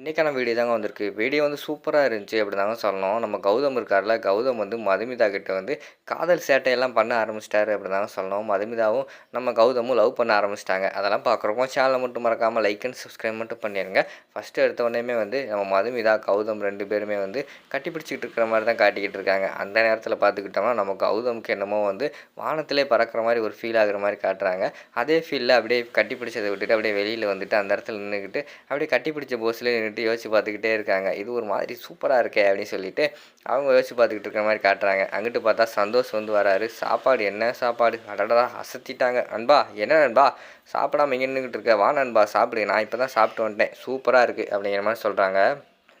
இன்றைக்கான வீடியோ தாங்க வந்திருக்கு. வீடியோ வந்து சூப்பராக இருந்துச்சு அப்படி தாங்க சொல்லணும். நம்ம கௌதம் இருக்கார்ல கௌதம் வந்து மதுமிதா கிட்ட வந்து காதல் சேட்டையெல்லாம் பண்ண ஆரம்பிச்சிட்டாரு அப்படி தாங்க சொல்லணும். மதுமிதாவும் நம்ம கௌதமும் லவ் பண்ண ஆரம்பிச்சிட்டாங்க. அதெல்லாம் பார்க்குறப்போ சேனலை மட்டும் மறக்காமல் லைக் அண்ட் சப்ஸ்கிரைப் மட்டும் பண்ணிடுங்க ஃபஸ்ட்டு எடுத்த உடனே வந்து நம்ம மதுமிதா கௌதம் ரெண்டு பேருமே வந்து கட்டி பிடிச்சிக்கிட்டு இருக்கிற மாதிரி தான் காட்டிக்கிட்டு இருக்காங்க. அந்த நேரத்தில் பார்த்துக்கிட்டோம்னா நம்ம கௌதமுக்கு என்னமோ வந்து வானத்திலே பறக்கிற மாதிரி ஒரு ஃபீல் ஆகிற மாதிரி காட்டுறாங்க. அதே ஃபீலில் அப்படியே கட்டி பிடிச்சதை விட்டுட்டு அப்படியே வெளியில் வந்துட்டு அந்த இடத்துல நின்றுக்கிட்டு அப்படியே கட்டி பிடிச்ச போஸ்லேயே நின்றுட்டு யோசிச்சு பார்த்துக்கிட்டே இருக்காங்க. இது ஒரு மாதிரி சூப்பராக இருக்கே அப்படின்னு சொல்லிட்டு அவங்க யோசிச்சு பார்த்துக்கிட்டு இருக்கிற மாதிரி காட்டுறாங்க. அங்கிட்டு பார்த்தா சந்தோஷ் வந்து வராரு. சாப்பாடு என்ன சாப்பாடு? அடடா அசத்திட்டாங்க. நண்பா என்ன நண்பா? சாப்பிடாம இங்கே நின்றுக்கிட்டு இருக்க? வா நண்பா சாப்பிடு. நான் இப்போ தான் சாப்பிட்டு வந்துட்டேன். சூப்பராக இருக்குது அப்படிங்கிற மாதிரி சொல்கிறாங்க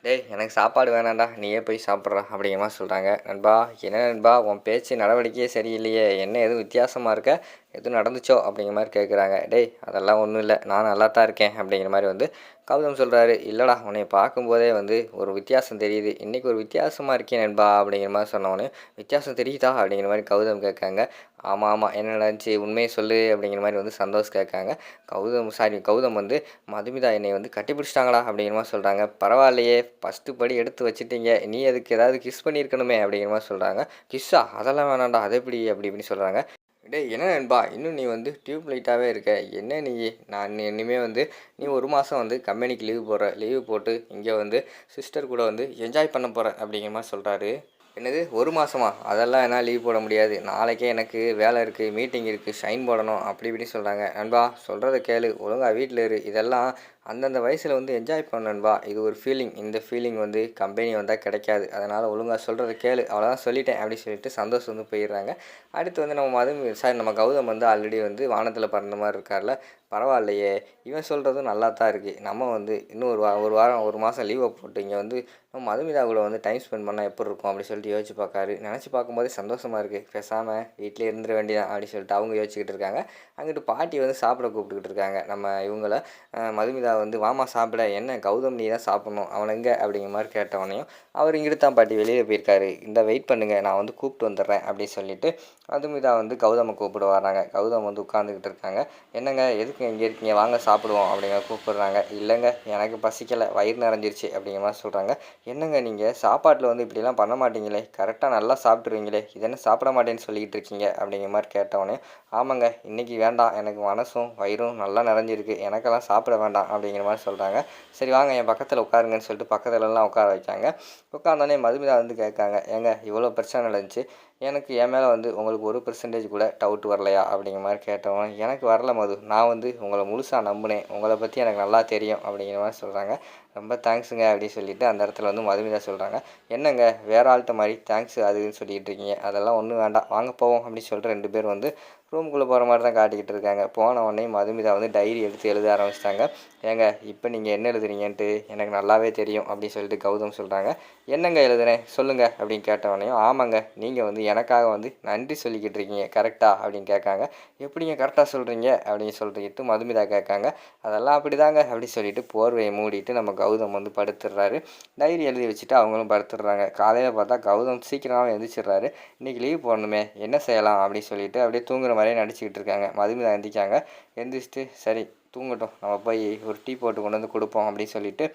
டேய் எனக்கு சாப்பாடு வேணாண்டா நீயே போய் சாப்பிட்றா அப்படிங்கிற மாதிரி சொல்கிறாங்க நண்பா என்ன நண்பா? உன் பேச்சு நடவடிக்கையே சரியில்லையே. என்ன எதுவும் வித்தியாசமாக இருக்க? எதுவும் நடந்துச்சோ அப்படிங்கிற மாதிரி கேட்குறாங்க டேய் அதெல்லாம் ஒன்றும் இல்லை. நான் நல்லா தான் இருக்கேன். அப்படிங்கிற மாதிரி வந்து கௌதம் சொல்கிறாரு இல்லைடா உன்னை பார்க்கும்போதே வந்து ஒரு வித்தியாசம் தெரியுது. இன்றைக்கி ஒரு வித்தியாசமாக இருக்கேன் நண்பா. அப்படிங்கிற மாதிரி சொன்னவொடனே வித்தியாசம் தெரியுதா? அப்படிங்கிற மாதிரி கௌதம் கேட்காங்க ஆமாம் ஆமாம் என்ன நடந்துச்சு? உண்மையை சொல்லு. அப்படிங்கிற மாதிரி வந்து சந்தோஷ் கேட்காங்க கௌதம் சாரி கௌதம் வந்து மதுமிதா என்னை வந்து கட்டிப்பிடிச்சிட்டாங்களா அப்படிங்கிற மாதிரி சொல்கிறாங்க பரவாயில்லையே. ஃபஸ்ட்டு படி எடுத்து வச்சுட்டீங்க. நீ அதுக்கு ஏதாவது கிஸ் பண்ணியிருக்கணுமே. அப்படிங்கிற மாதிரி சொல்கிறாங்க கிஸ்ஸா அதெல்லாம் வேணாண்டா அது எப்படி? அப்படி இப்படின்னு சொல்கிறாங்க டேய் என்ன நண்பா? இன்னும் நீ வந்து டியூப் லைட்டாகவே இருக்க. என்ன நீ? நான் இனிமேல் வந்து நீ ஒரு மாதம் வந்து கம்பெனிக்கு லீவ் போடுற லீவு போட்டு இங்கே வந்து சிஸ்டர் கூட வந்து என்ஜாய் பண்ண போகிற அப்படிங்கிற மாதிரி சொல்கிறாரு என்னது? ஒரு மாதமா அதெல்லாம் என்ன லீவ் போட முடியாது. நாளைக்கே எனக்கு வேலை இருக்குது மீட்டிங் இருக்குது ஷைன் போடணும் அப்படி இப்படி சொல்கிறாங்க நண்பா சொல்கிறத கேளு. ஒழுங்காக வீட்டில் இரு. இதெல்லாம் அந்தந்த வயசில் வந்து என்ஜாய் பண்ணன்பா இது ஒரு ஃபீலிங் இந்த ஃபீலிங் வந்து கம்பெனி வந்தால் கிடைக்காது. அதனால் ஒழுங்காக சொல்கிறத கேளு. அவ்வளோதான் சொல்லிட்டேன் அப்படின்னு சொல்லிட்டு சந்தோஷம் வந்து போயிடுறாங்க. அடுத்து வந்து நம்ம மது சாரி நம்ம கௌதம் வந்து ஆல்ரெடி வந்து வானத்தில் பறந்த மாதிரி இருக்கார்ல. பரவாயில்லையே. இவன் சொல்கிறதும் நல்லா தான் இருக்குது நம்ம வந்து இன்னும் ஒரு வா ஒரு வாரம் ஒரு மாதம் லீவை போட்டு இங்கே வந்து நம்ம மதுமிதா கூட வந்து டைம் ஸ்பெண்ட் பண்ணால் எப்படி இருக்கும் அப்படி சொல்லிட்டு யோசிச்சு பார்க்காரு. நினச்சி பார்க்கும்போதே சந்தோஷமாக இருக்குது பேசாமல் வீட்டிலே இருந்துட வேண்டியதான் அப்படின்னு சொல்லிட்டு அவங்க யோசிச்சுக்கிட்டு இருக்காங்க. அங்கிட்டு பாட்டி வந்து சாப்பிட கூப்பிட்டுக்கிட்டு இருக்காங்க. நம்ம இவங்கள மதுமிதா வந்து வாமா சாப்பிட என்ன? கௌதம் நீ தான் சாப்பிட்ணும் அவனுங்க அப்படிங்கிற மாதிரி கேட்டவனையும் அவர் இங்கிட்டு தான் பாட்டி வெளியில் போயிருக்காரு. இந்த வெயிட் பண்ணுங்கள் நான் வந்து கூப்பிட்டு வந்துடுறேன். அப்படின்னு சொல்லிட்டு மதுமிதா வந்து கௌதமை கூப்பிட வராங்க கௌதம் வந்து உட்காந்துக்கிட்டு இருக்காங்க. என்னங்க எதுக்கு இங்கே இருக்கீங்க? வாங்க சாப்பிடுவோம் அப்படிங்க கூப்பிடுறாங்க. இல்லைங்க எனக்கு பசிக்கலை வயிறு நிறைஞ்சிருச்சு அப்படிங்கிற மாதிரி சொல்கிறாங்க என்னங்க நீங்கள் சாப்பாட்டில் வந்து இப்படிலாம் பண்ண மாட்டீங்களே. கரெக்டாக நல்லா சாப்பிட்ருவீங்களே இதென்ன சாப்பிட மாட்டேன்னு சொல்லிக்கிட்டு இருக்கீங்க அப்படிங்கிற மாதிரி கேட்டவொடனே ஆமாங்க இன்றைக்கி வேண்டாம். எனக்கு மனசும் வயிறும் நல்லா நிறைஞ்சிருக்கு. எனக்கெல்லாம் சாப்பிட வேண்டாம் அப்படிங்கிற மாதிரி சொல்கிறாங்க சரி வாங்க என் பக்கத்தில் உட்காருங்கன்னு சொல்லிட்டு பக்கத்துலலாம் உட்கார வைக்காங்க. உட்காந்தோடனே மதுமிதா வந்து கேட்காங்க ஏங்க இவ்வளோ பிரச்சனை நடந்துச்சு. எனக்கு என் மேலே வந்து உங்களுக்கு ஒரு பெர்சன்டேஜ் கூட டவுட் வரலையா அப்படிங்கிற மாதிரி கேட்டவன் எனக்கு வரல மது. நான் வந்து உங்களை முழுசாக நம்பினேன். உங்களை பற்றி எனக்கு நல்லா தெரியும் அப்படிங்கிற மாதிரி சொல்கிறாங்க ரொம்ப தேங்க்ஸுங்க அப்படின்னு சொல்லிட்டு அந்த இடத்துல வந்து மதுமிதா சொல்கிறாங்க என்னங்க வேறு ஆள்கிட்ட மாதிரி தேங்க்ஸ் அதுன்னு சொல்லிகிட்டு இருக்கீங்க. அதெல்லாம் ஒன்றும் வேண்டாம். வாங்க போவோம் அப்படின்னு சொல்லிட்டு ரெண்டு பேர் வந்து ரூமுக்குள்ளே போகிற மாதிரி தான் காட்டிக்கிட்டு இருக்காங்க. போன உடனே மதுமிதா வந்து டைரி எடுத்து எழுத ஆரம்பிச்சிட்டாங்க. ஏங்க இப்போ நீங்கள் என்ன எழுதுறீங்கன்ட்டு எனக்கு நல்லாவே தெரியும் அப்படின்னு சொல்லிட்டு கௌதம் சொல்கிறாங்க என்னங்க எழுதுறேன் சொல்லுங்கள் அப்படின்னு கேட்டவனையும் ஆமாங்க நீங்கள் வந்து எனக்காக வந்து நன்றி சொல்லிக்கிட்டு இருக்கீங்க கரெக்டாக அப்படின்னு கேட்காங்க. எப்படிங்க கரெக்டாக சொல்கிறீங்க அப்படின்னு சொல்லிட்டு மதுமிதா கேட்காங்க. அதெல்லாம் அப்படி தாங்க அப்படின்னு சொல்லிட்டு போர்வையை மூடிட்டு நம்ம கௌதம் வந்து படுத்துடுறாரு. டைரி எழுதி வச்சுட்டு அவங்களும் படுத்துடுறாங்க. காலையில் பார்த்தா கௌதம் சீக்கிரமாக எழுந்திரிச்சிடுறாரு இன்றைக்கி லீவ் போடணுமே என்ன செய்யலாம் அப்படின்னு சொல்லிட்டு அப்படியே தூங்குற மாதிரியே நடிச்சுக்கிட்டு இருக்காங்க. மதுமிதா எந்திரிக்காங்க எந்திரிச்சிட்டு சரி தூங்கட்டும். நம்ம போய் ஒரு டீ போட்டு கொண்டு வந்து கொடுப்போம் அப்படின்னு சொல்லிட்டு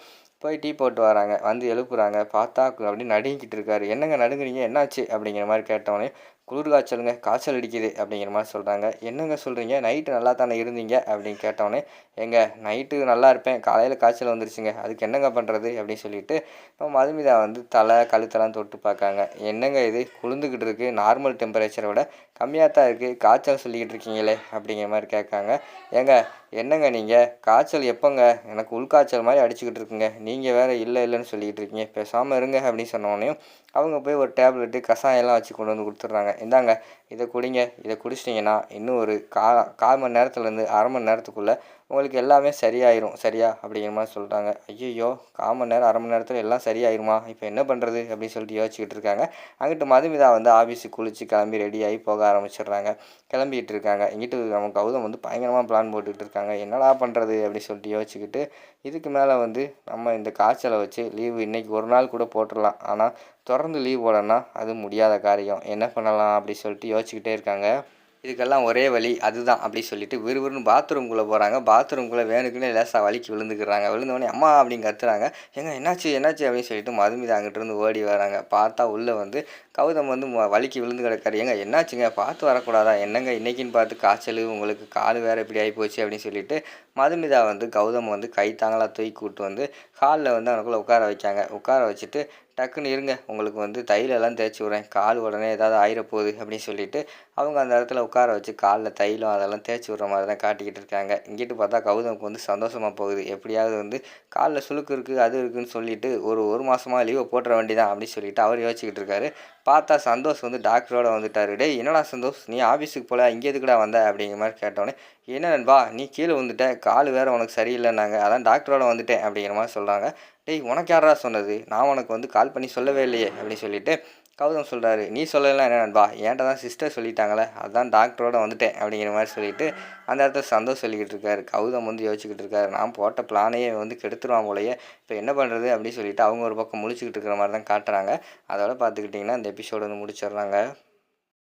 போய் டீ போட்டு வராங்க. வந்து எழுப்புறாங்க. பார்த்தா அப்படி நடுங்கிட்டு இருக்காரு. என்னங்க நடுங்குறீங்க? என்னாச்சு? அப்படிங்கிற மாதிரி கேட்டவொடனே குளிர் காய்ச்சலுங்க காய்ச்சல் அடிக்குது அப்படிங்கிற மாதிரி சொல்கிறாங்க என்னங்க சொல்கிறீங்க நைட்டு நல்லா தானே இருந்தீங்க? அப்படின்னு கேட்டோன்னே எங்க நைட்டு நல்லா இருப்பேன். காலையில் காய்ச்சல் வந்துருச்சுங்க. அதுக்கு என்னங்க பண்ணுறது அப்படின்னு சொல்லிட்டு இப்போ மதுமிதா வந்து தலை கழுத்தெல்லாம் தொட்டு பார்க்காங்க என்னங்க இது? குளிர்ந்துக்கிட்டு இருக்குது நார்மல் டெம்பரேச்சரை விட கம்மியாக தான் இருக்குது காய்ச்சல் சொல்லிக்கிட்டு இருக்கீங்களே அப்படிங்கிற மாதிரி கேட்காங்க ஏங்க என்னங்க நீங்கள் காய்ச்சல் எப்போங்க? எனக்கு உள்காய்ச்சல் மாதிரி அடிச்சுக்கிட்டு இருக்குங்க. நீங்கள் வேறு இல்லை இல்லைன்னு சொல்லிக்கிட்டு இருக்கீங்க. பேசாமல் இருங்க அப்படின்னு சொன்னோடனே அவங்க போய் ஒரு டேப்லெட்டு கஷாயம்லாம் வச்சு கொண்டு வந்து கொடுத்துட்றாங்க. இந்தாங்க இதை குடிங்க இதை குடிச்சிட்டிங்கன்னா இன்னும் ஒரு கா கால் மணி நேரத்துலேருந்து அரை மணி நேரத்துக்குள்ளே உங்களுக்கு எல்லாமே சரியாயிரும். சரியா? அப்படிங்கிற மாதிரி சொல்கிறாங்க ஐயோ கால் மணி நேரம் அரை மணி நேரத்தில் எல்லாம் சரியாயிருமா? இப்போ என்ன பண்ணுறது அப்படின்னு சொல்லிட்டு யோசிச்சுக்கிட்டு இருக்காங்க. அங்கிட்டு மதுமிதா வந்து ஆஃபீஸுக்கு குளித்து கிளம்பி ரெடியாகி போக ஆரம்பிச்சிடுறாங்க. கிளம்பிட்டு இருக்காங்க. இங்கிட்டு நம்ம கௌதம் வந்து பயங்கரமாக பிளான் போட்டுக்கிட்டு இருக்காங்க. என்னடா பண்ணுறது அப்படின்னு சொல்லிட்டு யோசிச்சுக்கிட்டு இதுக்கு மேலே வந்து நம்ம இந்த காய்ச்சலை வச்சு லீவு இன்றைக்கி ஒரு நாள் கூட போட்டுடலாம். ஆனால் தொடர்ந்து லீவ் போடனா அது முடியாத காரியம். என்ன பண்ணலாம்? அப்படி சொல்லிட்டு யோசிச்சுக்கிட்டே இருக்காங்க. இதுக்கெல்லாம் ஒரே வழி அதுதான் அப்படி சொல்லிட்டு விறுவிறுன்னு பாத்ரூம்குள்ளே போகிறாங்க. பாத்ரூம்குள்ளே வேணுக்குன்னே லேசாக வலிக்கு விழுந்துக்கிறாங்க. விழுந்தவொடனே அம்மா அப்படின்னு கத்துறாங்க. எங்க என்னாச்சு என்னாச்சு? அப்படின்னு சொல்லிட்டு மதுமிதா அங்கிட்டிருந்து ஓடி வராங்க. பார்த்தா உள்ளே வந்து கௌதம் வந்து ம- வலிக்கு விழுந்து கிடக்காரு. ஏங்க என்னாச்சுங்க? பார்த்து வரக்கூடாதா? என்னங்க இன்னைக்குன்னு பார்த்து காய்ச்சல் உங்களுக்கு கால் வேறு இப்படி ஆகி போச்சு அப்படின்னு சொல்லிட்டு மதுமிதா வந்து கௌதம் வந்து கை தாங்களாக தூக்கி கூப்பிட்டு வந்து ஹாலில் வந்து அவனுக்குள்ளே உட்கார வைக்காங்க உட்கார வச்சுட்டு டக்குன்னு இருங்க உங்களுக்கு வந்து தைலெல்லாம் தேய்ச்சி விட்றேன். கால் உடனே ஏதாவது ஆயிரப்போகுது அப்படின்னு சொல்லிட்டு அவங்க அந்த இடத்துல உட்கார வச்சு காலில் தைலம் அதெல்லாம் தேய்ச்சி விட்ற மாதிரி தான் காட்டிக்கிட்டு இருக்காங்க. இங்கிட்டு பார்த்தா கௌதமுக்கு வந்து சந்தோஷமாக போகுது. எப்படியாவது வந்து காலில் சுழுக்கு இருக்குது அது இருக்குதுன்னு சொல்லிட்டு ஒரு ஒரு மாதமாக லீவை போட்டுற வேண்டிதான் அப்படின்னு சொல்லிட்டு அவர் யோசிச்சுக்கிட்டு இருக்காரு. பார்த்தா சந்தோஷ் வந்து டாக்டரோட வந்துட்டாரு. டே என்னடா சந்தோஷ்? நீ ஆஃபீஸுக்கு போல இங்கே எதுக்குடா வந்த? அப்படிங்கிற மாதிரி கேட்டோடனே என்ன நண்பா நீ கீழே வந்துட்ட கால் வேறு உனக்கு சரியில்லைன்னாங்க. அதான் டாக்டரோட வந்துட்டேன் அப்படிங்கிற மாதிரி சொல்கிறாங்க டேய் உனக்கு யாரா சொன்னது? நான் உனக்கு வந்து கால் பண்ணி சொல்லவே இல்லையே அப்படின்னு சொல்லிட்டு கௌதம் சொல்கிறாரு நீ சொல்லலாம் என்ன நண்பா? என்கிட்ட தான் சிஸ்டர் சொல்லிட்டாங்களே. அதான் டாக்டரோட வந்துட்டேன் அப்படிங்கிற மாதிரி சொல்லிட்டு அந்த இடத்துல சந்தோஷம் சொல்லிக்கிட்டு இருக்காரு. கௌதம் வந்து யோசிச்சுக்கிட்டு இருக்காரு. நான் போட்ட பிளானையே வந்து கெடுத்துருவான் போலயே. இப்போ என்ன பண்ணுறது அப்படின்னு சொல்லிட்டு அவங்க ஒரு பக்கம் முழிச்சுக்கிட்டு இருக்கிற மாதிரி தான் காட்டுறாங்க. அதோட பார்த்துக்கிட்டிங்கன்னா இந்த எபிசோடு வந்து முடிச்சிடுறாங்க